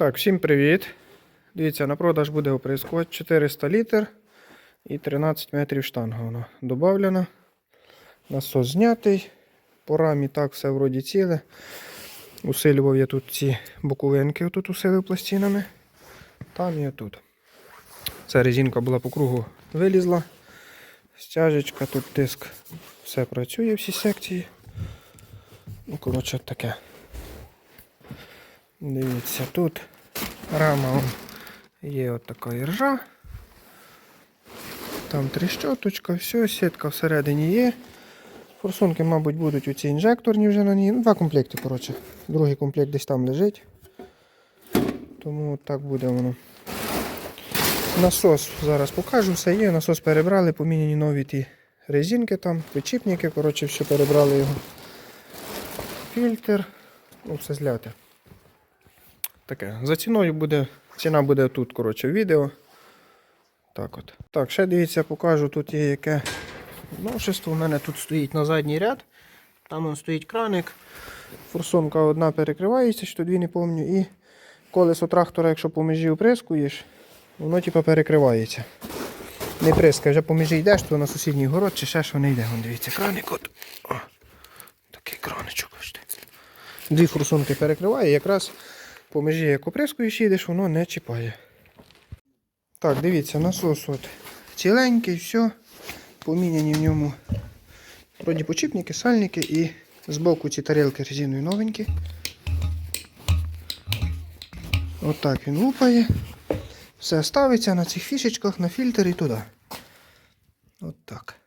Так, всім привіт. Дивіться, на продаж буде оприскувач 400 літр і 13 метрів штанга. Вона додавлена. Насос знятий. По рамі так все вроді ціле. Усилював я тут ці боковинки, тут усилив пластинами. Там і отут. Ця резинка була по кругу вилізла. Стяжечка, тут тиск. Все працює, всі секції. Ну, коротше, таке. Дивіться, тут рама є от така іржа. Там тріщоточка, все, сітка всередині є. Форсунки, мабуть, будуть оці інжекторні вже на ній. Ну, два комплекти, коротше. Другий комплект десь там лежить. Тому так буде воно. Насос зараз покажу, все є. Насос перебрали, поміняні нові ті резинки там, підчіпники, коротше, все перебрали його. Фільтр, ну все зляте. Таке. За ціною буде, ціна буде тут, коротше, відео. Так от. Так, ще дивіться, покажу, тут є яке новшество. У мене тут стоїть на задній ряд. Там он стоїть краник. Форсунка одна перекривається, що дві не пам'ятаю. І колесо трактора, якщо по межі оприскуєш, воно типу перекривається. Не прискай, вже по межі йдеш, то на сусідній город чи ще що не йде. Вон, дивіться, краник от. О, такий краничок. Дві форсунки перекриває, якраз по межі, як оприскуєш їдеш, воно не чіпає. Так, дивіться, насос от ціленький, все. Поміняні в ньому вроді почіпники, сальники і збоку ці тарілки резиною новенькі. Отак він лупає. Все ставиться на цих фішечках, на фільтр і туди. От так.